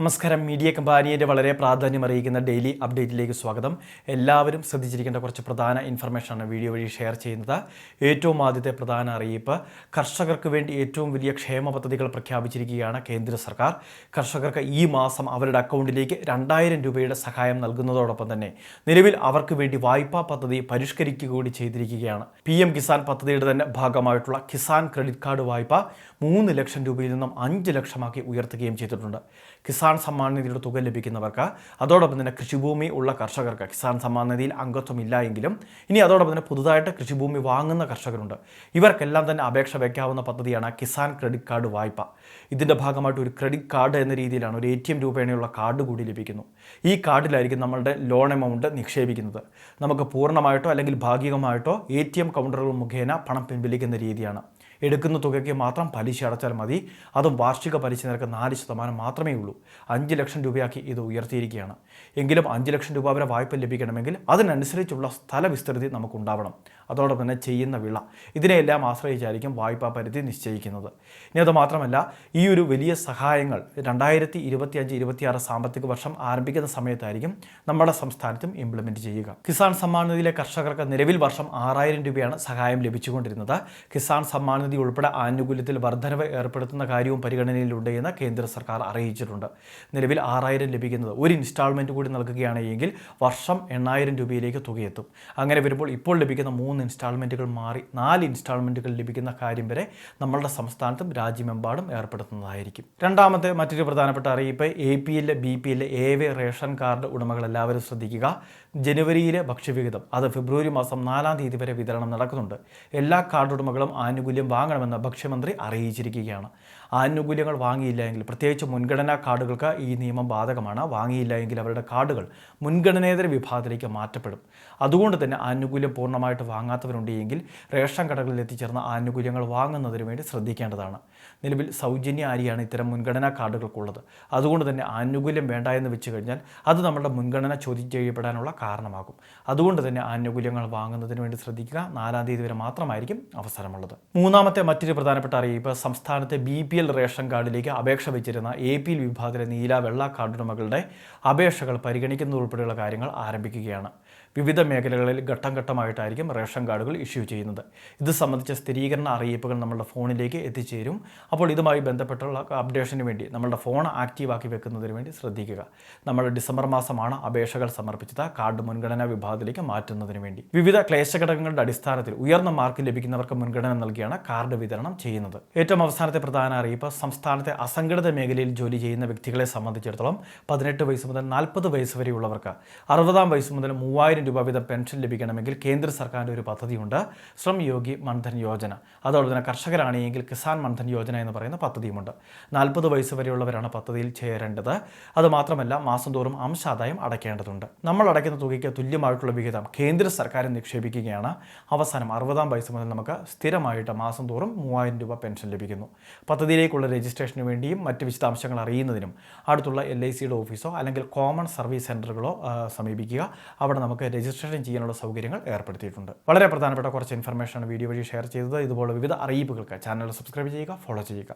നമസ്കാരം. മീഡിയ കമ്പാനിയുടെ വളരെ പ്രാധാന്യം അറിയിക്കുന്ന ഡെയിലി അപ്ഡേറ്റിലേക്ക് സ്വാഗതം. എല്ലാവരും ശ്രദ്ധിച്ചിരിക്കേണ്ട കുറച്ച് പ്രധാന ഇൻഫർമേഷനാണ് വീഡിയോ വഴി ഷെയർ ചെയ്യുന്നത്. ഏറ്റവും ആദ്യത്തെ പ്രധാന അറിയിപ്പ് കർഷകർക്ക് വേണ്ടി ഏറ്റവും വലിയ ക്ഷേമ പദ്ധതികൾ പ്രഖ്യാപിച്ചിരിക്കുകയാണ് കേന്ദ്ര സർക്കാർ. കർഷകർക്ക് ഈ മാസം അവരുടെ അക്കൗണ്ടിലേക്ക് രണ്ടായിരം രൂപയുടെ സഹായം നൽകുന്നതോടൊപ്പം തന്നെ നിലവിൽ അവർക്ക് വേണ്ടി വായ്പാ പദ്ധതി പരിഷ്കരിക്കുക കൂടി ചെയ്തിരിക്കുകയാണ്. പി എം കിസാൻ പദ്ധതിയുടെ തന്നെ ഭാഗമായിട്ടുള്ള കിസാൻ ക്രെഡിറ്റ് കാർഡ് വായ്പ മൂന്ന് ലക്ഷം രൂപയിൽ നിന്നും അഞ്ച് ലക്ഷമാക്കി ഉയർത്തുകയും ചെയ്തിട്ടുണ്ട്. കിസാൻ സമ്മാൻ നിധിയുടെ തുക ലഭിക്കുന്നവർക്ക് അതോടൊപ്പം തന്നെ കൃഷിഭൂമി ഉള്ള കർഷകർക്ക് കിസാൻ സമ്മാൻ നിധിയിൽ അംഗത്വം ഇല്ല എങ്കിലും ഇനി അതോടൊപ്പം തന്നെ പുതുതായിട്ട് കൃഷിഭൂമി വാങ്ങുന്ന കർഷകരുണ്ട്. ഇവർക്കെല്ലാം തന്നെ അപേക്ഷ വയ്ക്കാവുന്ന പദ്ധതിയാണ് കിസാൻ ക്രെഡിറ്റ് കാർഡ് വായ്പ. ഇതിന്റെ ഭാഗമായിട്ട് ഒരു ക്രെഡിറ്റ് കാർഡ് എന്ന രീതിയിലാണ് ഒരു എ ടി എം രൂപേണയുള്ള കാർഡ് കൂടി ലഭിക്കുന്നു. ഈ കാർഡിലായിരിക്കും നമ്മളുടെ ലോൺ എമൗണ്ട് നിക്ഷേപിക്കുന്നത്. നമുക്ക് പൂർണമായിട്ടോ അല്ലെങ്കിൽ ഭാഗികമായിട്ടോ എ ടി എം കൗണ്ടറുകൾ മുഖേന പണം പിൻവലിക്കുന്ന രീതിയാണ്. എടുക്കുന്ന തുകയ്ക്ക് മാത്രം പലിശ അടച്ചാൽ മതി. അതും വാർഷിക പലിശ നിരക്ക് നാല് ശതമാനം മാത്രമേ ഉള്ളൂ. അഞ്ച് ലക്ഷം രൂപയാക്കി ഇത് ഉയർത്തിയിരിക്കുകയാണ്. എങ്കിലും അഞ്ച് ലക്ഷം രൂപ വരെ വായ്പ ലഭിക്കണമെങ്കിൽ അതിനനുസരിച്ചുള്ള സ്ഥല വിസ്തൃതി നമുക്കുണ്ടാവണം. അതോടൊപ്പം തന്നെ ചെയ്യുന്ന വിള. ഇതിനെയെല്ലാം ആശ്രയിച്ചായിരിക്കും വായ്പാ പരിധി നിശ്ചയിക്കുന്നത്. ഇനി അത് മാത്രമല്ല ഈ ഒരു വലിയ സഹായങ്ങൾ രണ്ടായിരത്തി ഇരുപത്തി അഞ്ച് ഇരുപത്തിയാറ് സാമ്പത്തിക വർഷം ആരംഭിക്കുന്ന സമയത്തായിരിക്കും നമ്മുടെ സംസ്ഥാനത്തും ഇംപ്ലിമെന്റ് ചെയ്യുക. കിസാൻ സമ്മാൻ നിധിയിലെ കർഷകർക്ക് നിലവിൽ വർഷം ആറായിരം രൂപയാണ് സഹായം ലഭിച്ചുകൊണ്ടിരുന്നത്. കിസാൻ സമ്മാൻ നിധി ഉൾപ്പെടെ ആനുകൂല്യത്തിൽ വർധനവ് ഏർപ്പെടുത്തുന്ന കാര്യവും പരിഗണനയിലുണ്ട് എന്ന് കേന്ദ്ര സർക്കാർ അറിയിച്ചിട്ടുണ്ട്. നിലവിൽ ആറായിരം ലഭിക്കുന്നത് ഒരു ഇൻസ്റ്റാൾമെന്റ് കൂടി നൽകുകയാണെങ്കിൽ വർഷം എണ്ണായിരം രൂപയിലേക്ക് തുകയെത്തും. അങ്ങനെ വരുമ്പോൾ ഇപ്പോൾ ലഭിക്കുന്ന മൂന്ന് ഇൻസ്റ്റാൾമെന്റുകൾ മാറി നാല് ഇൻസ്റ്റാൾമെന്റുകൾ ലഭിക്കുന്ന കാര്യം വരെ നമ്മളുടെ സംസ്ഥാനത്തും രാജ്യമെമ്പാടും ഏർപ്പെടുത്തുന്നതായിരിക്കും. രണ്ടാമത്തെ മറ്റൊരു പ്രധാനപ്പെട്ട അറിയിപ്പ് A P L B P L A way ration card ഉടമകൾ എല്ലാവരും ശ്രദ്ധിക്കുക. ജനുവരിയിലെ ഭക്ഷ്യവിഹിതം അത് ഫെബ്രുവരി മാസം നാലാം തീയതി വരെ വിതരണം നടക്കുന്നുണ്ട്. എല്ലാ കാർഡ് ഉടമകളും ആനുകൂല്യം വാങ്ങണമെന്ന് ഭക്ഷ്യമന്ത്രി അറിയിച്ചിരിക്കുകയാണ്. ആനുകൂല്യങ്ങൾ വാങ്ങിയില്ല എങ്കിൽ പ്രത്യേകിച്ച് മുൻഗണനാ കാർഡുകൾക്ക് ഈ നിയമം ബാധകമാണ്. വാങ്ങിയില്ല എങ്കിൽ അവരുടെ കാർഡുകൾ മുൻഗണനേതര വിഭാഗത്തിലേക്ക് മാറ്റപ്പെടും. അതുകൊണ്ട് തന്നെ ആനുകൂല്യം പൂർണമായിട്ട് വാങ്ങാത്തവരുണ്ട് എങ്കിൽ റേഷൻ കടകളിൽ എത്തിച്ചേർന്ന ആനുകൂല്യങ്ങൾ വാങ്ങുന്നതിന് വേണ്ടി ശ്രദ്ധിക്കേണ്ടതാണ്. നിലവിൽ സൗജന്യ അരിയാണ് ഇത്തരം മുൻഗണനാ കാർഡുകൾക്കുള്ളത്. അതുകൊണ്ട് തന്നെ ആനുകൂല്യം വേണ്ട എന്ന് വെച്ച് കഴിഞ്ഞാൽ അത് നമ്മുടെ മുൻഗണന ചോദ്യം ചെയ്യപ്പെടാനുള്ള കാരണമാകും. അതുകൊണ്ട് തന്നെ ആനുകൂല്യങ്ങൾ വാങ്ങുന്നതിന് വേണ്ടി ശ്രദ്ധിക്കുക. നാലാം തീയതി വരെ മാത്രമായിരിക്കും അവസരമുള്ളത്. മൂന്നാമത്തെ മറ്റൊരു പ്രധാനപ്പെട്ട അറിയിപ്പ് സംസ്ഥാനത്തെ ബി പി എൽ റേഷൻ കാർഡിലേക്ക് അപേക്ഷ വെച്ചിരുന്ന എ പി എൽ വിഭാഗത്തിലെ നീല വെള്ള കാർഡുടമകളുടെ അപേക്ഷകൾ പരിഗണിക്കുന്നതുൾപ്പെടെയുള്ള കാര്യങ്ങൾ ആരംഭിക്കുകയാണ്. വിവിധ മേഖലകളിൽ ഘട്ടം ഘട്ടമായിട്ടായിരിക്കും റേഷൻ കാർഡുകൾ ഇഷ്യൂ ചെയ്യുന്നത്. ഇത് സംബന്ധിച്ച സ്ഥിരീകരണ അറിയിപ്പുകൾ നമ്മുടെ ഫോണിലേക്ക് എത്തിച്ചേരും. അപ്പോൾ ഇതുമായി ബന്ധപ്പെട്ടുള്ള അപ്ഡേഷന് വേണ്ടി നമ്മുടെ ഫോൺ ആക്റ്റീവാക്കി വെക്കുന്നതിന് വേണ്ടി ശ്രദ്ധിക്കുക. നമ്മൾ ഡിസംബർ മാസമാണ് അപേക്ഷകൾ സമർപ്പിച്ചത്. കാർഡ് മുൻഗണനാ വിഭാഗത്തിലേക്ക് മാറ്റുന്നതിന് വേണ്ടി. വിവിധ ക്ലേശഘടകങ്ങളുടെ അടിസ്ഥാനത്തിൽ ഉയർന്ന മാർക്ക് ലഭിക്കുന്നവർക്ക് മുൻഗണന നൽകിയാണ് കാർഡ് വിതരണം ചെയ്യുന്നത്. ഏറ്റവും അവസാനത്തെ പ്രധാന അറിയിപ്പ് സംസ്ഥാനത്തെ അസംഘടിത മേഖലയിൽ ജോലി ചെയ്യുന്ന വ്യക്തികളെ സംബന്ധിച്ചിടത്തോളം പതിനെട്ട് വയസ്സ് മുതൽ നാൽപ്പത് വയസ്സ് വരെയുള്ളവർക്ക് അറുപതാം വയസ്സ് മുതൽ മൂവായിരം രൂപ വീതം പെൻഷൻ ലഭിക്കണമെങ്കിൽ കേന്ദ്ര സർക്കാരിന്റെ ഒരു പദ്ധതിയുണ്ട്. ശ്രം യോഗി മൺധൻ യോജന. അതോടൊപ്പം തന്നെ കർഷകരാണെങ്കിൽ കിസാൻ മൺധൻ യോജന എന്ന് പറയുന്ന പദ്ധതിയുമുണ്ട്. നാൽപ്പത് വയസ്സ് വരെയുള്ളവരാണ് പദ്ധതിയിൽ ചേരേണ്ടത്. അതുമാത്രമല്ല മാസം തോറും അംശാദായം അടയ്ക്കേണ്ടതുണ്ട്. നമ്മൾ അടയ്ക്കുന്ന തുകയ്ക്ക് തുല്യമായിട്ടുള്ള വിഹിതം കേന്ദ്ര സർക്കാർ നിക്ഷേപിക്കുകയാണ്. അവസാനം അറുപതാം വയസ്സ് മുതൽ നമുക്ക് സ്ഥിരമായിട്ട് മാസം തോറും മൂവായിരം രൂപ പെൻഷൻ ലഭിക്കുന്നു. പദ്ധതിയിലേക്കുള്ള രജിസ്ട്രേഷന് വേണ്ടിയും മറ്റ് വിശദാംശങ്ങൾ അറിയുന്നതിനും അടുത്തുള്ള എൽ ഐ സിയുടെ ഓഫീസോ അല്ലെങ്കിൽ കോമൺ സർവീസ് സെന്ററുകളോ സമീപിക്കുക. അവിടെ നമുക്ക് രജിസ്ട്രേഷൻ ചെയ്യാനുള്ള സൗകര്യങ്ങൾ ഏർപ്പെടുത്തിയിട്ടുണ്ട്. വളരെ പ്രധാനപ്പെട്ട കുറച്ച് ഇൻഫർമേഷനാണ് വീഡിയോ വഴി ഷെയർ ചെയ്തത്. ഇതുപോലെ വിവിധ അറിയിപ്പുകൾക്ക് ചാനൽ സബ്സ്ക്രൈബ് ചെയ്യുക ഫോളോ ചെയ്യുക.